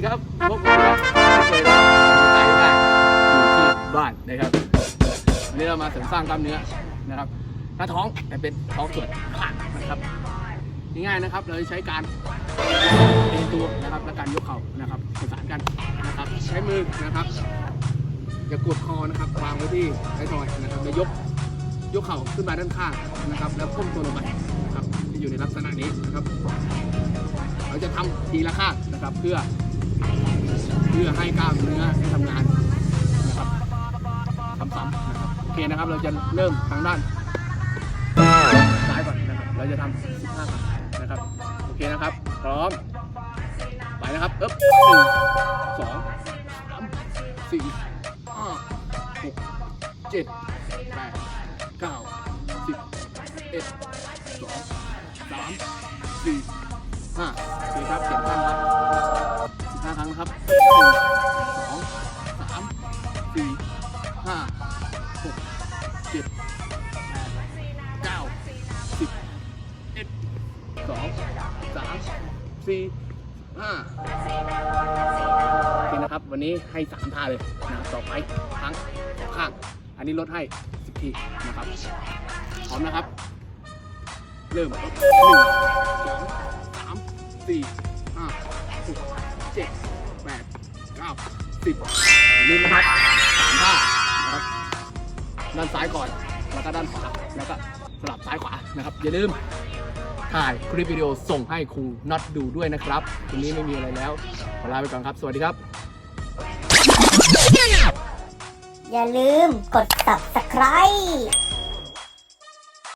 ดีครับพบกับเราเจอกันในรายการอยู่ที่บ้านนะครับวันนี้เรามาเสริมสร้างกล้ามเนื้อนะครับหน้าท้องแต่เป็นท้องส่วนข้างนะครับง่ายๆนะครับ เราใช้การเอ็นตัวนะครับและการยกเข่านะครับประสานกันนะครับ ใช้มือนะครับอย่ากดคอนะครับวางไว้ที่ไท้ทอยนะครับแล้วยกยกเข่าขึ้นมาด้านข้างนะครับ แล้วก้มตัวลงไปนะครับที่อยู่ในลักษณะนี้นะครับ เราจะทำทีละข้างนะครับเพื่อ เพื่อให้กล้ามเนื้อได้ทำงานนะครับซ้ำๆนะครับโอเคนะครับเราจะเริ่มทางด้านซ้ายก่อนนะครับเราจะทำ15ครั้งนะครับโอเคนะครับ พร้อมไปนะครับเอ๊บหนึ่งสองสามสี่ห้าหกเจ็ดแปดเก้าสิบเอ็ดสองสามสี่ห้าโอเคครับเสรั้ง นะครับหนึ่งสองสามสี่ห้าหกเจ็ดแปดเก้าสิบเอ็ดสองสามสี่ห้าโอเคนะครับ วันนี้ให้สามท่าเลยนะต่อไปครั้งสองข้าง อันนี้ลดให้สิบทีนะครับ พร้อมนะครับ เริ่มหนึ่งสองสามสี่ห้าหกเจ็ด เก้าสิบลืมนะครับสามท่านะครับด้านซ้ายก่อนแล้วก็ด้านขวาแล้วก็สลับซ้ายขวานะครับ อย่าลืมถ่ายคลิปวิดีโอส่งให้ครูน็อตดูด้วยนะครับวันนี้ไม่มีอะไรแล้วขอลาไปก่อนครับ สวัสดีครับ อย่าลืมกด subscribe